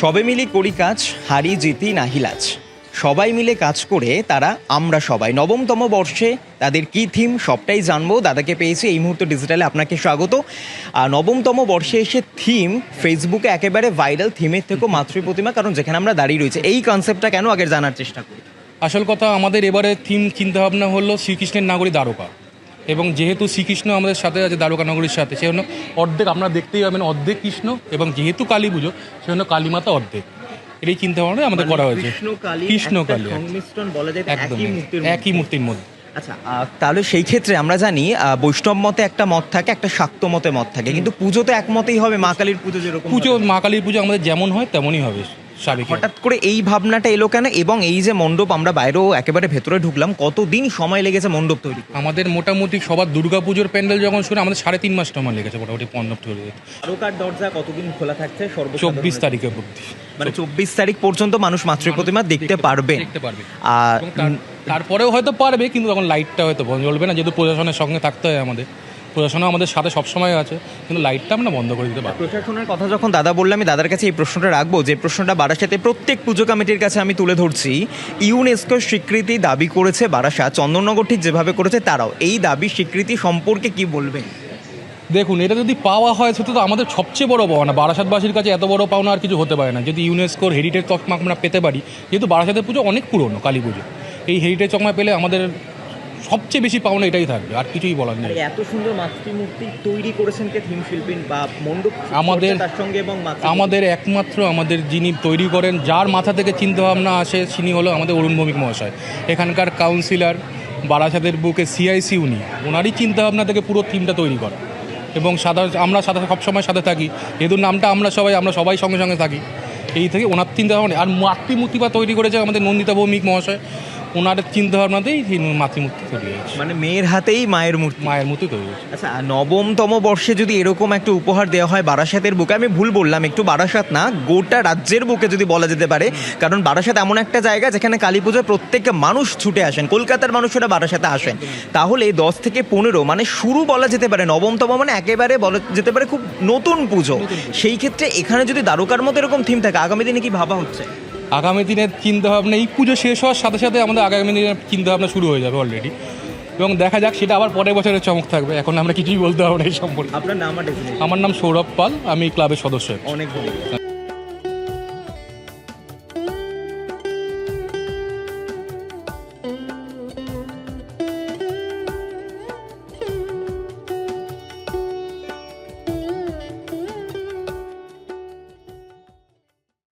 সবে মিলে করি কাজ, হারি জিতি নাহিলাজ সবাই মিলে কাজ করে তারা আমরা সবাই। নবমতম বর্ষে তাদের কি থিম সবটাই জানব। দাদাকে পেয়েছি এই মুহূর্তে ডিজিটালে আপনাকে স্বাগত। আর নবমতম বর্ষে এসে থিম ফেসবুকে একেবারে ভাইরাল থিমের থেকেও মাতৃ প্রতিমা, কারণ যেখানে আমরা দাঁড়িয়ে রয়েছে। এই কনসেপ্টটা কেন আগে জানার চেষ্টা করি? আসল কথা, আমাদের এবারে থিম চিন্তাভাবনা হলো শ্রীকৃষ্ণের নাগরী দ্বারকা। এবং যেহেতু শ্রীকৃষ্ণ আমাদের সাথে আছে দ্বারকা নগরীর সাথে সেজন্য অর্ধেক আপনারা দেখতেই পাবেন অর্ধেক কৃষ্ণ এবং যেহেতু কালী পুজো সেজন্য কালীমাতা অর্ধেক। এটাই চিন্তা ভাবনা আমাদের করা হয়েছে। কৃষ্ণ কালী একদম একই মূর্তির মধ্যে। আচ্ছা তাহলে সেই ক্ষেত্রে আমরা জানি বৈষ্ণব মতে একটা মত থাকে একটা শাক্ত মতে মত থাকে। কিন্তু পুজো তো একমতেই হবে মা কালীর পুজো যেরকম পুজো মা কালীর পুজো আমাদের যেমন হয় তেমনই হবে। হঠাৎ করে এই ভাবনাটা এলো কেন? এবং এই যে মণ্ডপ আমরা বাইরেও একেবারে ভেতরে ঢুকলাম কতদিন সময় লেগেছে মণ্ডপ তৈরি আমাদের মোটামুটি সবার দুর্গা পুজোর প্যান্ডেল যখন শুনে আমাদের সাড়ে তিন মাস সময় লেগেছে মোটামুটি পণ্য তৈরি হতে। দরজা কতদিন খোলা থাকছে? চব্বিশ? তারিখে অবধি মানে চব্বিশ তারিখ পর্যন্ত মানুষ মাতৃ প্রতিমা দেখতে পারবে দেখতে পারবে। আর তারপরেও হয়তো পারবে কিন্তু তখন লাইটটা হয়তো বন্ধ জ্বলবে না যেহেতু প্রশাসনের সঙ্গে থাকতে হয় আমাদের। প্রশাসনও আমাদের সাথে সবসময় আছে কিন্তু লাইটটা আমরা বন্ধ করে দিতে পারব। প্রশাসনের কথা যখন দাদা বললে আমি দাদার কাছে এই প্রশ্নটা রাখব যে প্রশ্নটা বারাসাতে প্রত্যেক পুজো কমিটির কাছে আমি তুলে ধরছি। ইউনেস্কো স্বীকৃতি দাবি করেছে বারাসাত চন্দননগর ঠিক যেভাবে করেছে তারাও। এই দাবি স্বীকৃতি সম্পর্কে কি বলবেন? দেখুন এটা যদি পাওয়া হয় সেটা তো আমাদের সবচেয়ে বড় পাওনা। বারাসাতবাসীর কাছে এত বড় পাওনা আর কিছু হতে পারে না। যদি ইউনেস্কোর হেরিটেজ তকমা আমরা পেতে পারি যেহেতু বারাসাতের পুজো অনেক পুরনো কালী পুজো। এই হেরিটেজ তকমা পেলে আমাদের সবচেয়ে বেশি পাওনা এটাই থাকবে আর কিছুই বলার নেই। এত সুন্দর মাতৃমূর্তি তৈরি করেছেন কে থিম শিল্পী বা মণ্ডপ আমাদের- তার সঙ্গে এবং আমাদের একমাত্র আমাদের যিনি তৈরি করেন যার মাথা থেকে চিন্তাভাবনা আসে তিনি হলো আমাদের অরুণ ভৌমিক মহাশয়। এখানকার কাউন্সিলর বারাসাতের বুকে সিআইসি উনি। ওনারই চিন্তাভাবনা থেকে পুরো থিমটা তৈরি করা এবং সাদা আমরা সাথে সবসময় সাথে থাকি। যেহেতু নামটা আমরা সবাই আমরা সবাই সঙ্গে সঙ্গে থাকি। এই থেকে ওনার চিন্তাভাবনা আর মাতৃমূর্তি বা তৈরি করেছে আমাদের নন্দিতা ভৌমিক মহাশয়। ওনার চিন্তাভাবনাতেই এই মাতৃমূর্তি তৈরি হয়েছে। মানে মেয়ের হাতেই মায়ের মূর্তি। মায়ের মূর্তি তৈরি হয়েছে। আচ্ছা নবমতম বর্ষে যদি এরকম একটা উপহার দেওয়া হয় বারাসাতের বুকে আমি ভুল বললাম একটু বারাসাত না গোটা রাজ্যের বুকে যদি বলা যেতে পারে কারণ বারাসাত এমন একটা জায়গা যেখানে কালী পুজোয় প্রত্যেক মানুষ ছুটে আসেন কলকাতার মানুষেরা বারাসাতে আসেন। তাহলে দশ থেকে পনেরো মানে শুরু বলা যেতে পারে নবমতম মানে একেবারে বলা যেতে পারে খুব নতুন পুজো। সেই ক্ষেত্রে এখানে যদি দ্বারকার মতো এরকম থিম থাকে আগামী দিনে কি ভাবা হচ্ছে? আগামী দিনের চিন্তাভাবনা এই পুজো শেষ হওয়ার সাথে সাথে আমাদের আগামী দিনের চিন্তাভাবনা শুরু হয়ে যাবে অলরেডি এবং দেখা যাক সেটা আবার পরের বছরের চমক থাকবে। এখন আমরা কিছুই বলতে পারব না এই সম্পর্কে। আপনার নাম আমার নাম সৌরভ পাল আমি ক্লাবের সদস্য। অনেক ধন্যবাদ।